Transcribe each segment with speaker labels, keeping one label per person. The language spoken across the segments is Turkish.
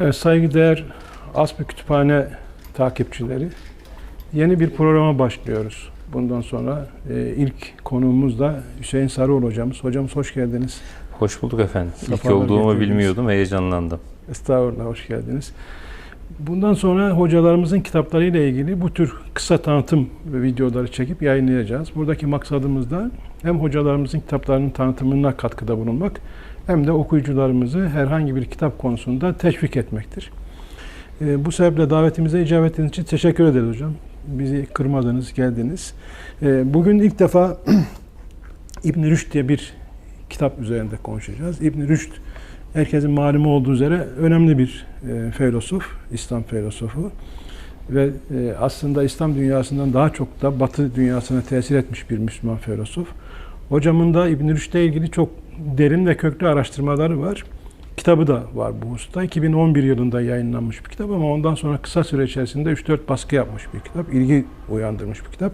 Speaker 1: Evet, saygıdeğer Aslı Kütüphane takipçileri, yeni bir programa başlıyoruz. Bundan sonra e, ilk konuğumuz da Hüseyin Sarıoğlu hocamız. Hocamız hoş geldiniz.
Speaker 2: Hoş bulduk efendim. İlk
Speaker 1: Sefalar
Speaker 2: olduğumu
Speaker 1: getirdiniz.
Speaker 2: bilmiyordum, heyecanlandım.
Speaker 1: Estağfurullah, hoş geldiniz. Bundan sonra hocalarımızın kitaplarıyla ilgili bu tür kısa tanıtım videoları çekip yayınlayacağız. Buradaki maksadımız da hem hocalarımızın kitaplarının tanıtımına katkıda bulunmak hem de okuyucularımızı herhangi bir kitap konusunda teşvik etmektir. Ee, bu sebeple davetimize icabet için teşekkür ederiz hocam. Bizi kırmadınız, geldiniz. Ee, bugün ilk defa İbn Rüşd diye bir kitap üzerinde konuşacağız. İbn Rüşd herkesin malumu olduğu üzere önemli bir e, filozof, İslam filozofu ve e, aslında İslam dünyasından daha çok da Batı dünyasına tesir etmiş bir Müslüman filozof. Hocamın da İbn Rüşd'le ilgili çok derin ve köklü araştırmaları var. Kitabı da var bu hususta. 2011 yılında yayınlanmış bir kitap ama ondan sonra kısa süre içerisinde 3-4 baskı yapmış bir kitap. ilgi uyandırmış bir kitap.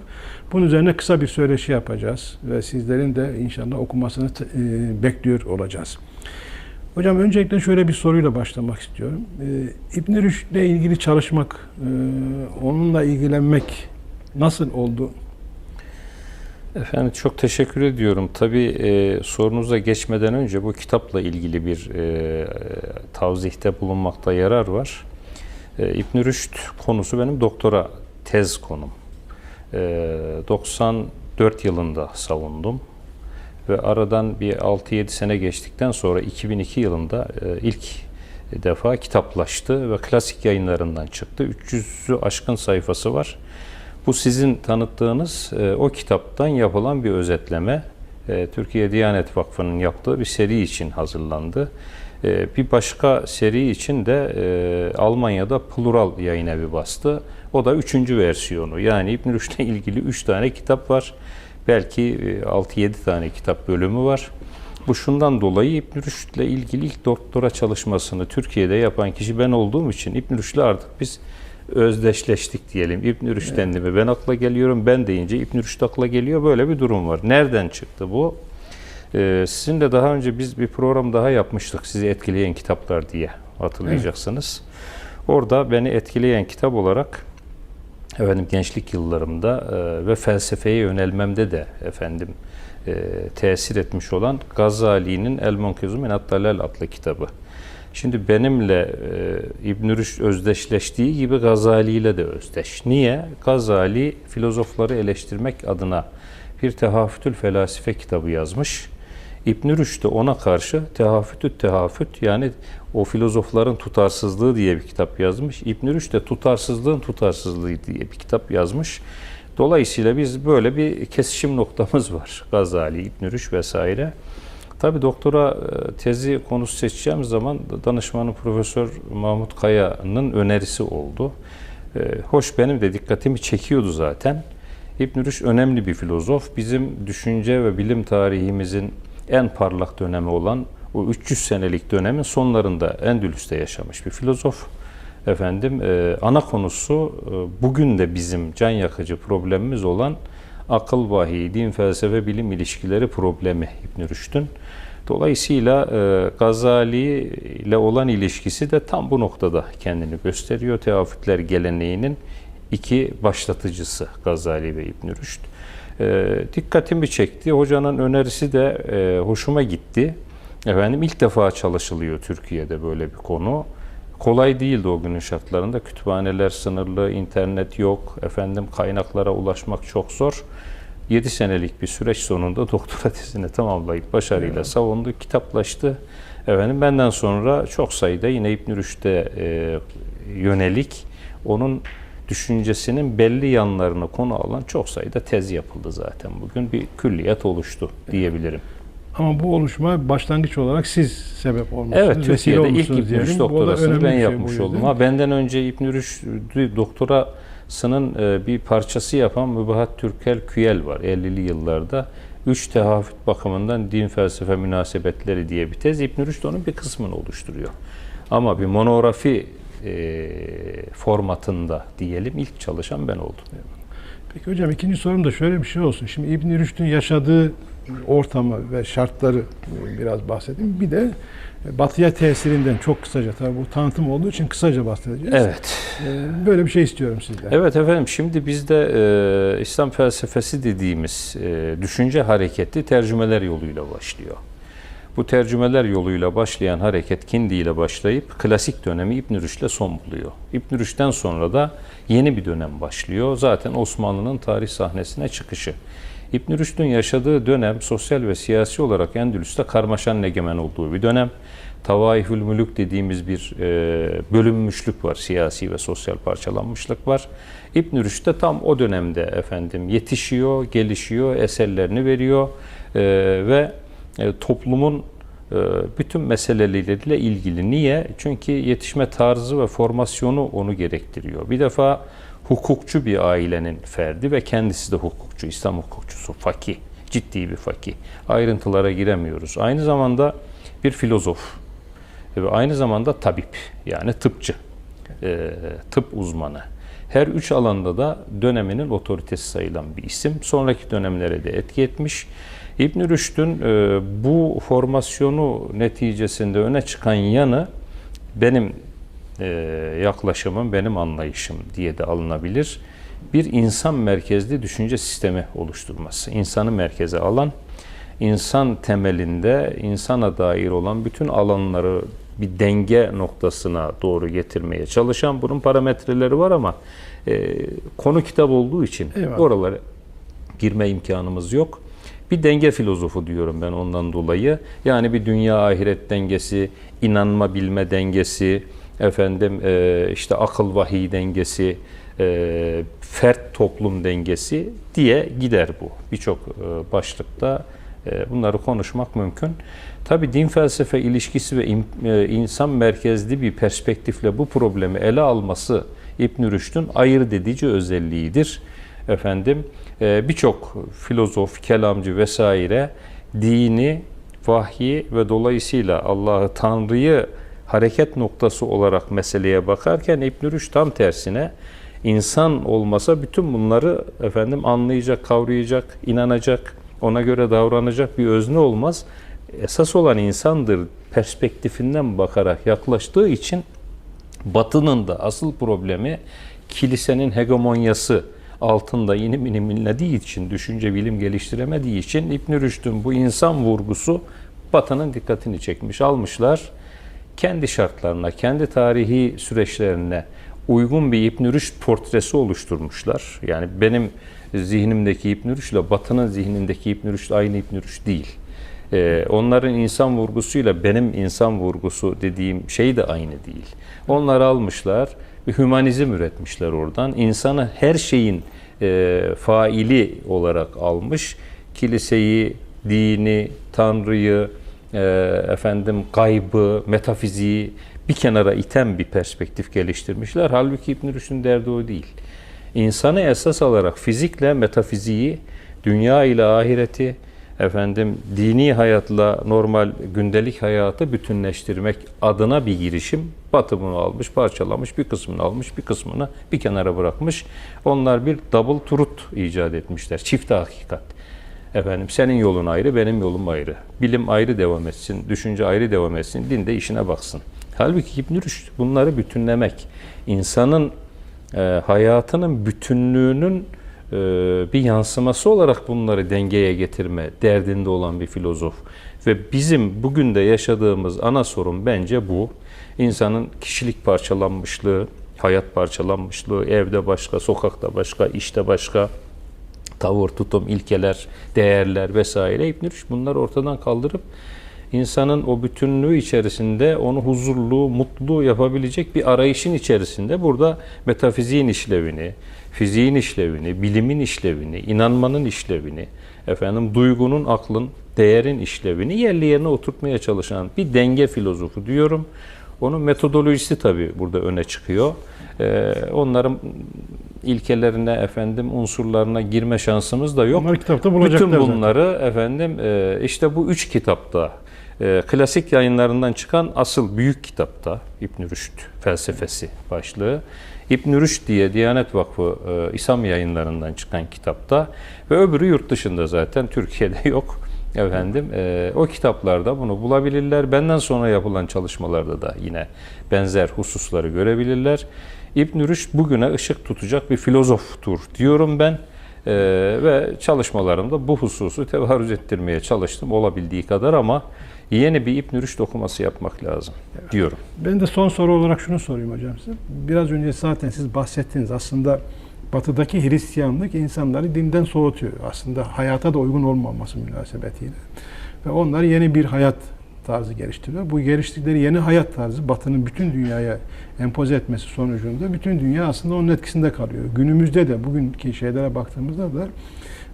Speaker 1: Bunun üzerine kısa bir söyleşi yapacağız ve sizlerin de inşallah okumasını e, bekliyor olacağız. Hocam öncelikle şöyle bir soruyla başlamak istiyorum. Ee, İbn Rüşd'le ilgili çalışmak, e, onunla ilgilenmek nasıl oldu?
Speaker 2: Efendim çok teşekkür ediyorum. Tabii e, sorunuza geçmeden önce bu kitapla ilgili bir e, tavzihte bulunmakta yarar var. E, İbn Rüşd konusu benim doktora tez konum. E, 94 yılında savundum ve aradan bir 6-7 sene geçtikten sonra 2002 yılında e, ilk defa kitaplaştı ve klasik yayınlarından çıktı. 300'ü aşkın sayfası var. Bu sizin tanıttığınız e, o kitaptan yapılan bir özetleme. E, Türkiye Diyanet Vakfı'nın yaptığı bir seri için hazırlandı. E, bir başka seri için de e, Almanya'da Plural yayın evi bastı. O da üçüncü versiyonu. Yani İbn Rüşd'le ilgili üç tane kitap var. Belki e, 6-7 tane kitap bölümü var. Bu şundan dolayı İbn Rüşd'le ilgili ilk doktora çalışmasını Türkiye'de yapan kişi ben olduğum için İbn Rüşd'le artık biz özdeşleştik diyelim. İbn Rüşd dendi mi ben akla geliyorum, ben deyince İbn Rüşd akla geliyor. Böyle bir durum var. Nereden çıktı bu? Ee, sizinle daha önce biz bir program daha yapmıştık sizi etkileyen kitaplar diye hatırlayacaksınız. Orada beni etkileyen kitap olarak efendim gençlik yıllarımda e, ve felsefeye yönelmemde de efendim e, tesir etmiş olan Gazali'nin El Munkizu min Attalal adlı kitabı. Şimdi benimle e, İbn Rüşd özdeşleştiği gibi Gazali ile de özdeş. Niye? Gazali filozofları eleştirmek adına bir Tehafütül Felasife kitabı yazmış. İbn Rüşd de ona karşı Tehafütü Tehafüt yani o filozofların tutarsızlığı diye bir kitap yazmış. İbn Rüşd de tutarsızlığın tutarsızlığı diye bir kitap yazmış. Dolayısıyla biz böyle bir kesişim noktamız var. Gazali, İbn Rüşd vesaire. Tabi doktora e, tezi konusu seçeceğim zaman danışmanı Profesör Mahmut Kaya'nın önerisi oldu. E, Hoş benim de dikkatimi çekiyordu zaten. İbn Rüşd önemli bir filozof. Bizim düşünce ve bilim tarihimizin en parlak dönemi olan o 300 senelik dönemin sonlarında Endülüs'te yaşamış bir filozof. Efendim e, ana konusu bugün de bizim can yakıcı problemimiz olan akıl, vahiy, din, felsefe, bilim ilişkileri problemi İbn Rüşd'ün. Dolayısıyla e, Gazali ile olan ilişkisi de tam bu noktada kendini gösteriyor. Teafütler geleneğinin iki başlatıcısı Gazali ve İbn Rüşd. E, dikkatimi çekti. Hocanın önerisi de e, hoşuma gitti. Efendim ilk defa çalışılıyor Türkiye'de böyle bir konu. Kolay değildi o günün şartlarında. Kütüphaneler sınırlı, internet yok, efendim kaynaklara ulaşmak çok zor. 7 senelik bir süreç sonunda doktora tezini tamamlayıp başarıyla savundu, kitaplaştı. Efendim benden sonra çok sayıda yine İbn Rüşd'e e, yönelik onun düşüncesinin belli yanlarını konu alan çok sayıda tez yapıldı zaten. Bugün bir külliyat oluştu diyebilirim.
Speaker 1: Ama bu oluşma başlangıç olarak siz sebep olmuşsunuz.
Speaker 2: Evet, Türkiye'de ilk İbn. Rüşd doktorasını ben
Speaker 1: şey
Speaker 2: yapmış
Speaker 1: yüzden.
Speaker 2: oldum. Ha benden önce İbn Rüşd'ü doktorasının e, bir parçası yapan Mübahat Türkel Küyel var 50'li yıllarda. Üç tehafüt bakımından din felsefe münasebetleri diye bir tez. İbn Rüşd onun bir kısmını oluşturuyor. Ama bir monografi e, formatında diyelim ilk çalışan ben oldum.
Speaker 1: Peki hocam ikinci sorum da şöyle bir şey olsun. Şimdi İbn Rüşd'ün yaşadığı ortamı ve şartları biraz bahsedeyim. Bir de batıya tesirinden çok kısaca tabii bu tanıtım olduğu için kısaca bahsedeceğiz.
Speaker 2: Evet.
Speaker 1: E, Böyle bir şey istiyorum sizden.
Speaker 2: Evet efendim şimdi bizde e, İslam felsefesi dediğimiz e, düşünce hareketi tercümeler yoluyla başlıyor. Bu tercümeler yoluyla başlayan hareket Kindi ile başlayıp klasik dönemi İbn Rüşd'le son buluyor. İbn Rüşd'den sonra da yeni bir dönem başlıyor. Zaten Osmanlı'nın tarih sahnesine çıkışı. İbn Rüşd'ün yaşadığı dönem sosyal ve siyasi olarak Endülüs'te karmaşanın egemen olduğu bir dönem. Tavaifül mülük dediğimiz bir e, bölünmüşlük var, siyasi ve sosyal parçalanmışlık var. İbn Rüşd de tam o dönemde efendim yetişiyor, gelişiyor, eserlerini veriyor e, ve e, toplumun e, bütün meseleleriyle ilgili. Niye? Çünkü yetişme tarzı ve formasyonu onu gerektiriyor. Bir defa hukukçu bir ailenin ferdi ve kendisi de hukukçu, İslam hukukçusu, fakih, ciddi bir fakih. Ayrıntılara giremiyoruz. Aynı zamanda bir filozof ve aynı zamanda tabip yani tıpçı, e, tıp uzmanı. Her üç alanda da döneminin otoritesi sayılan bir isim. Sonraki dönemlere de etki etmiş. İbn Rüşd'ün e, bu formasyonu neticesinde öne çıkan yanı benim e, yaklaşımım, benim anlayışım diye de alınabilir. Bir insan merkezli düşünce sistemi oluşturması. İnsanı merkeze alan, insan temelinde insana dair olan bütün alanları bir denge noktasına doğru getirmeye çalışan bunun parametreleri var ama e, konu kitap olduğu için
Speaker 1: Eyvallah.
Speaker 2: oralara girme imkanımız yok. Bir denge filozofu diyorum ben ondan dolayı. Yani bir dünya ahiret dengesi, inanma bilme dengesi, efendim e, işte akıl vahiy dengesi, e, fert toplum dengesi diye gider bu. Birçok e, başlıkta e, bunları konuşmak mümkün. Tabi din felsefe ilişkisi ve im- e, insan merkezli bir perspektifle bu problemi ele alması İbn Rüşd'ün ayırt edici özelliğidir. Efendim e, birçok filozof, kelamcı vesaire dini, vahyi ve dolayısıyla Allah'ı, Tanrı'yı hareket noktası olarak meseleye bakarken İbn Rüşd tam tersine insan olmasa bütün bunları efendim anlayacak, kavrayacak, inanacak, ona göre davranacak bir özne olmaz. Esas olan insandır perspektifinden bakarak yaklaştığı için Batı'nın da asıl problemi kilisenin hegemonyası altında inim inim inlediği için, düşünce bilim geliştiremediği için İbn Rüşd'ün bu insan vurgusu Batı'nın dikkatini çekmiş, almışlar. Kendi şartlarına, kendi tarihi süreçlerine uygun bir İbn Rüşd portresi oluşturmuşlar. Yani benim zihnimdeki İbn Rüşd ile Batı'nın zihnindeki İbn Rüşd aynı İbn Rüşd değil. Ee, onların insan vurgusuyla benim insan vurgusu dediğim şey de aynı değil. Onları almışlar, bir hümanizm üretmişler oradan. İnsanı her şeyin e, faili olarak almış. Kiliseyi, dini, Tanrı'yı, efendim gaybı, metafiziği bir kenara iten bir perspektif geliştirmişler. Halbuki İbn Rüşd'ün derdi o değil. İnsanı esas alarak fizikle metafiziği, dünya ile ahireti, efendim dini hayatla normal gündelik hayatı bütünleştirmek adına bir girişim. Batı bunu almış, parçalamış, bir kısmını almış, bir kısmını bir kenara bırakmış. Onlar bir double truth icat etmişler. Çift hakikat. Efendim senin yolun ayrı, benim yolum ayrı. Bilim ayrı devam etsin, düşünce ayrı devam etsin, din de işine baksın. Halbuki İbn Rüşd bunları bütünlemek, insanın e, hayatının bütünlüğünün e, bir yansıması olarak bunları dengeye getirme derdinde olan bir filozof. Ve bizim bugün de yaşadığımız ana sorun bence bu. İnsanın kişilik parçalanmışlığı, hayat parçalanmışlığı, evde başka, sokakta başka, işte başka, tavır, tutum, ilkeler, değerler vesaire İbn Rüşd bunları ortadan kaldırıp insanın o bütünlüğü içerisinde onu huzurlu, mutlu yapabilecek bir arayışın içerisinde burada metafiziğin işlevini, fiziğin işlevini, bilimin işlevini, inanmanın işlevini, efendim duygunun, aklın, değerin işlevini yerli yerine oturtmaya çalışan bir denge filozofu diyorum. Onun metodolojisi tabii burada öne çıkıyor. Ee, onların ilkelerine, efendim unsurlarına girme şansımız da yok.
Speaker 1: Onlar kitapta bulacaklar
Speaker 2: Bütün
Speaker 1: zaten.
Speaker 2: bunları efendim e, işte bu üç kitapta E, klasik yayınlarından çıkan asıl büyük kitapta İbn Rüşd felsefesi başlığı. İbn Rüşd diye Diyanet Vakfı e, İslam yayınlarından çıkan kitapta ve öbürü yurt dışında zaten Türkiye'de yok. Efendim e, o kitaplarda bunu bulabilirler. Benden sonra yapılan çalışmalarda da yine benzer hususları görebilirler. İbn Rüşd bugüne ışık tutacak bir filozoftur diyorum ben. E, ve çalışmalarımda bu hususu tevarüz ettirmeye çalıştım olabildiği kadar ama yeni bir İbn Rüşd okuması yapmak lazım diyorum.
Speaker 1: Ben de son soru olarak şunu sorayım hocam size. Biraz önce zaten siz bahsettiniz. Aslında batıdaki Hristiyanlık insanları dinden soğutuyor. Aslında hayata da uygun olmaması münasebetiyle. Ve onlar yeni bir hayat tarzı geliştiriyor. Bu geliştirdikleri yeni hayat tarzı Batı'nın bütün dünyaya empoze etmesi sonucunda bütün dünya aslında onun etkisinde kalıyor. Günümüzde de bugünkü şeylere baktığımızda da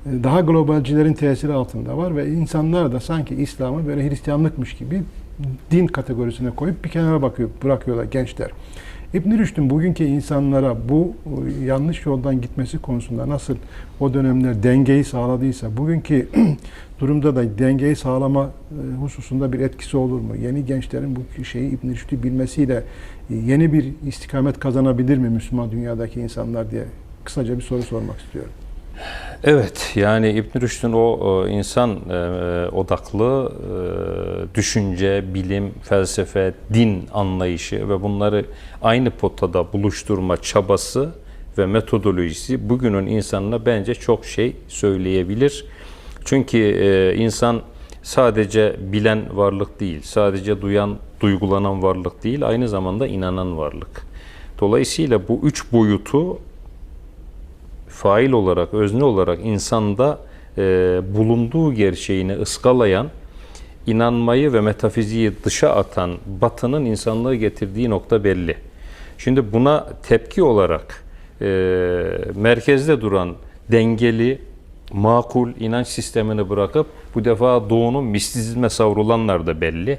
Speaker 1: e, daha globalcilerin tesiri altında var ve insanlar da sanki İslam'ı böyle Hristiyanlıkmış gibi din kategorisine koyup bir kenara bakıyor, bırakıyorlar gençler. İbn Rüşd'ün bugünkü insanlara bu e, yanlış yoldan gitmesi konusunda nasıl o dönemler dengeyi sağladıysa bugünkü durumda da dengeyi sağlama e, hususunda bir etkisi olur mu? Yeni gençlerin bu şeyi İbn Rüşd'ü bilmesiyle e, yeni bir istikamet kazanabilir mi Müslüman dünyadaki insanlar diye kısaca bir soru sormak istiyorum.
Speaker 2: Evet, yani İbn Rüşd'ün o e, insan e, odaklı e, düşünce, bilim, felsefe, din anlayışı ve bunları aynı potada buluşturma çabası ve metodolojisi bugünün insanına bence çok şey söyleyebilir. Çünkü insan sadece bilen varlık değil, sadece duyan, duygulanan varlık değil, aynı zamanda inanan varlık. Dolayısıyla bu üç boyutu fail olarak, özne olarak insanda e, bulunduğu gerçeğini ıskalayan, inanmayı ve metafiziği dışa atan batının insanlığı getirdiği nokta belli. Şimdi buna tepki olarak e, merkezde duran dengeli, makul inanç sistemini bırakıp bu defa doğunun mistizme savrulanlar da belli.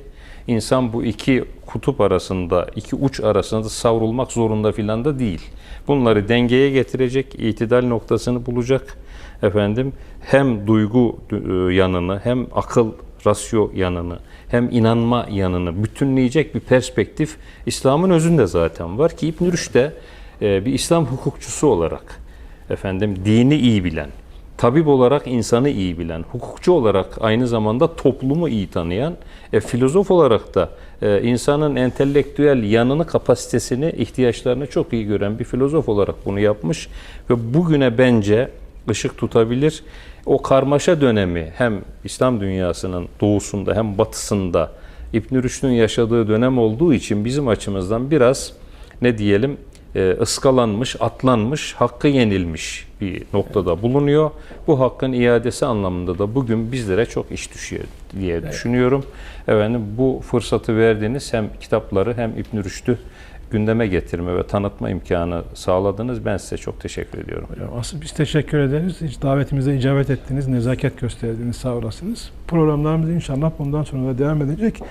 Speaker 2: İnsan bu iki kutup arasında, iki uç arasında savrulmak zorunda filan da değil. Bunları dengeye getirecek, itidal noktasını bulacak. Efendim hem duygu e, yanını, hem akıl rasyo yanını, hem inanma yanını bütünleyecek bir perspektif İslam'ın özünde zaten var ki İbn Rüşd de e, bir İslam hukukçusu olarak efendim dini iyi bilen, tabip olarak insanı iyi bilen, hukukçu olarak aynı zamanda toplumu iyi tanıyan, e, filozof olarak da e, insanın entelektüel yanını, kapasitesini, ihtiyaçlarını çok iyi gören bir filozof olarak bunu yapmış ve bugüne bence ışık tutabilir. O karmaşa dönemi hem İslam dünyasının doğusunda hem batısında İbn Rüşd'ün yaşadığı dönem olduğu için bizim açımızdan biraz ne diyelim e, ıskalanmış, atlanmış, hakkı yenilmiş bir noktada bulunuyor. Bu hakkın iadesi anlamında da bugün bizlere çok iş düşüyor diye düşünüyorum. Efendim bu fırsatı verdiğiniz hem kitapları hem İbn Rüşd'ü gündeme getirme ve tanıtma imkanı sağladınız. Ben size çok teşekkür ediyorum.
Speaker 1: Hocam asıl biz teşekkür ederiz. Hiç davetimize icabet ettiniz, nezaket gösterdiniz, sağ olasınız. Programlarımız inşallah bundan sonra da devam edecek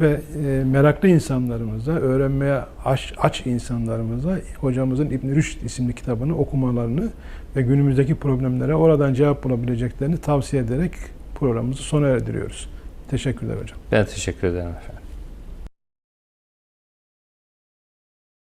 Speaker 1: ve e, meraklı insanlarımıza, öğrenmeye aç, aç insanlarımıza hocamızın İbn Rüşd isimli kitabını okumalarını ve günümüzdeki problemlere oradan cevap bulabileceklerini tavsiye ederek programımızı sona erdiriyoruz. Teşekkürler hocam.
Speaker 2: Ben teşekkür ederim efendim.